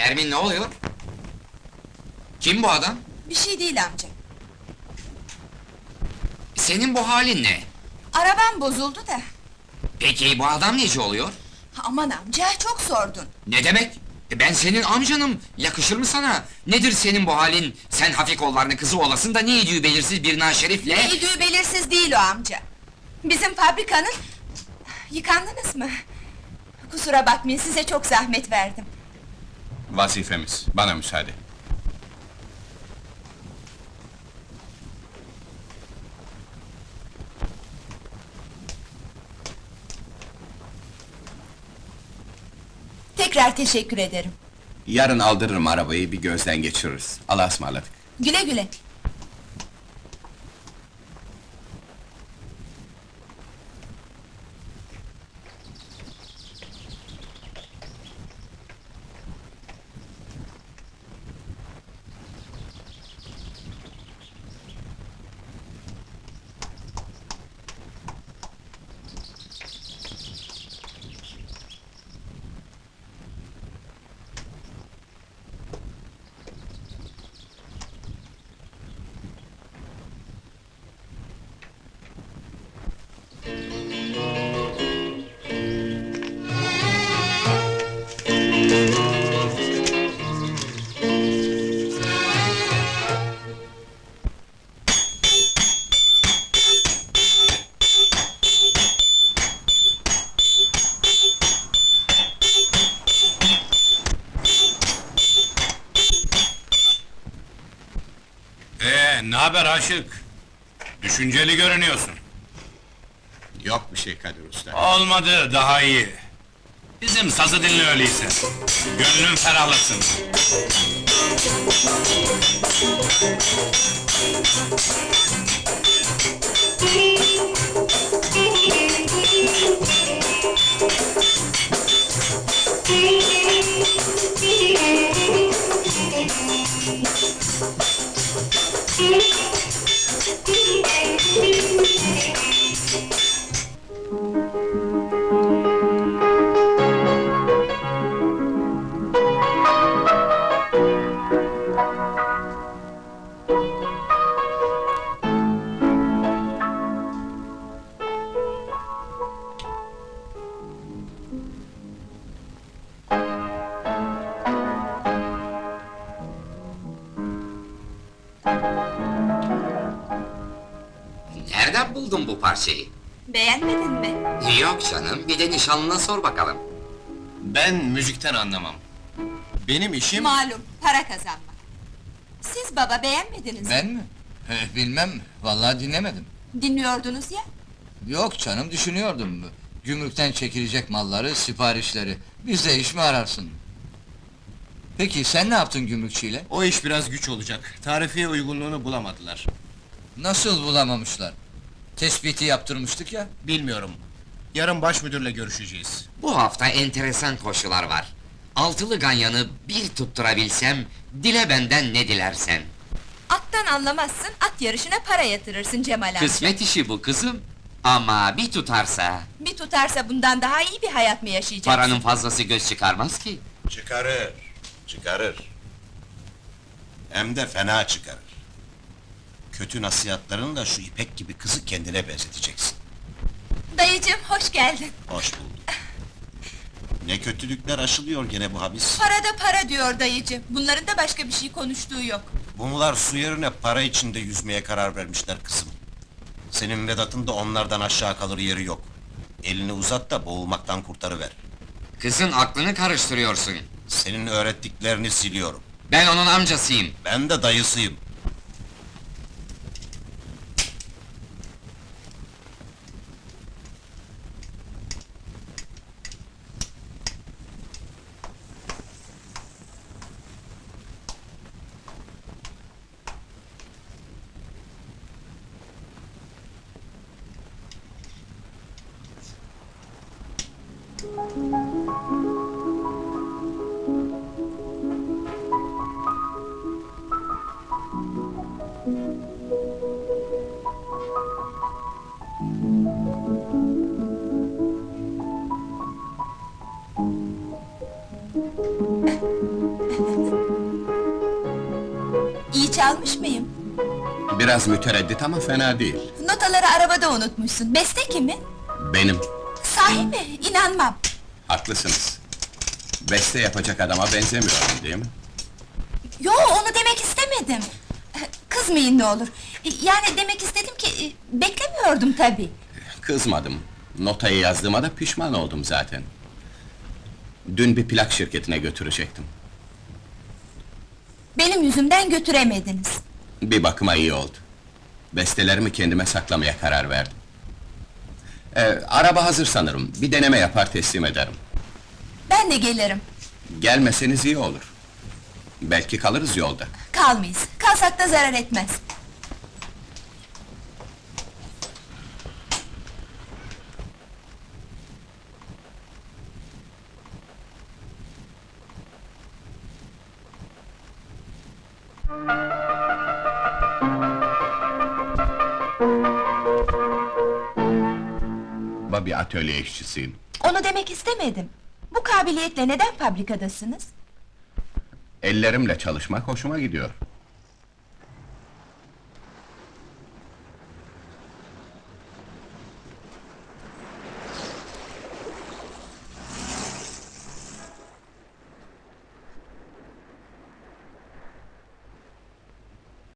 Nermin ne oluyor? Kim bu adam? Bir şey değil amca. Senin bu halin ne? Arabam bozuldu da. Peki bu adam neci oluyor? Aman amca çok sordun. Ne demek? E, Ben senin amcanım, yakışır mı sana? Nedir senin bu halin? Sen hafif kollarını kızı olasın da ne idüğü belirsiz bir naşerifle... Ne idüğü belirsiz değil o amca. Bizim fabrikanın... Yıkandınız mı? Kusura bakmayın size çok zahmet verdim. Vazifemiz, bana müsaade. Tekrar teşekkür ederim. Yarın aldırırım arabayı, bir gözden geçiririz. Allah'a ısmarladık. Güle güle. Haber aşık? Düşünceli görünüyorsun. Yok bir şey Kadir Usta. Olmadı, daha iyi. Bizim sazı dinle öyleyse. Gönlün ferahlasın. Nereden buldun bu parçayı? Beğenmedin mi? Yok canım, bir de nişanlına sor bakalım. Ben müzikten anlamam. Benim işim... Malum, para kazanmak. Siz baba beğenmediniz mi? Ben mi? Eh, Bilmem, vallahi dinlemedim. Dinliyordunuz ya. Yok canım, düşünüyordum. Gümrükten çekilecek malları, siparişleri. Bizde iş mi ararsın? Peki sen ne yaptın gümrükçüyle? O iş biraz güç olacak. Tarifiye uygunluğunu bulamadılar. Nasıl bulamamışlar? Tespiti yaptırmıştık ya. Bilmiyorum. Yarın baş müdürle görüşeceğiz. Bu hafta enteresan koşular var. Altılı ganyanı bir tutturabilsem, dile benden ne dilersen. Attan anlamazsın, at yarışına para yatırırsın Cemal amca. Kısmet işi bu kızım. Ama bir tutarsa, Bir tutarsa bundan daha iyi bir hayat mı yaşayacaksın? paranın fazlası göz çıkarmaz ki. Çıkarır, çıkarır. Hem de fena çıkarır. Kötü nasihatlarınla şu ipek gibi kızı kendine benzeteceksin. Dayıcım hoş geldin. Hoş bulduk. Ne kötülükler aşılıyor gene bu habis. Para da para diyor dayıcım. Bunların da başka bir şey konuştuğu yok. Bunlar su yerine para içinde yüzmeye karar vermişler kızım. Senin Vedat'ın da onlardan aşağı kalır yeri yok. Elini uzat da boğulmaktan kurtarıver. Kızın aklını karıştırıyorsun. Senin öğrettiklerini siliyorum. Ben onun amcasıyım. Ben de dayısıyım. Çalmış mıyım? Biraz mütereddit ama fena değil. Notaları arabada unutmuşsun. Beste kimin? Benim. Sahi mi? İnanmam. Haklısınız. Beste yapacak adama benzemiyorum değil mi? Yo, onu demek istemedim. Kızmayın ne olur. Yani demek istedim ki, beklemiyordum tabii. Kızmadım. Notayı yazdığıma da pişman oldum zaten. Dün bir plak şirketine götürecektim. Benim yüzümden götüremediniz. Bir bakıma iyi oldu. Bestelerimi kendime saklamaya karar verdim. Ee, araba hazır sanırım. Bir deneme yapar teslim ederim. Ben de gelirim. Gelmeseniz iyi olur. Belki kalırız yolda. Kalmayız. Kalsak da zarar etmez. Bir atölye işçisiyim. Onu demek istemedim. Bu kabiliyetle neden fabrikadasınız? Ellerimle çalışmak hoşuma gidiyor.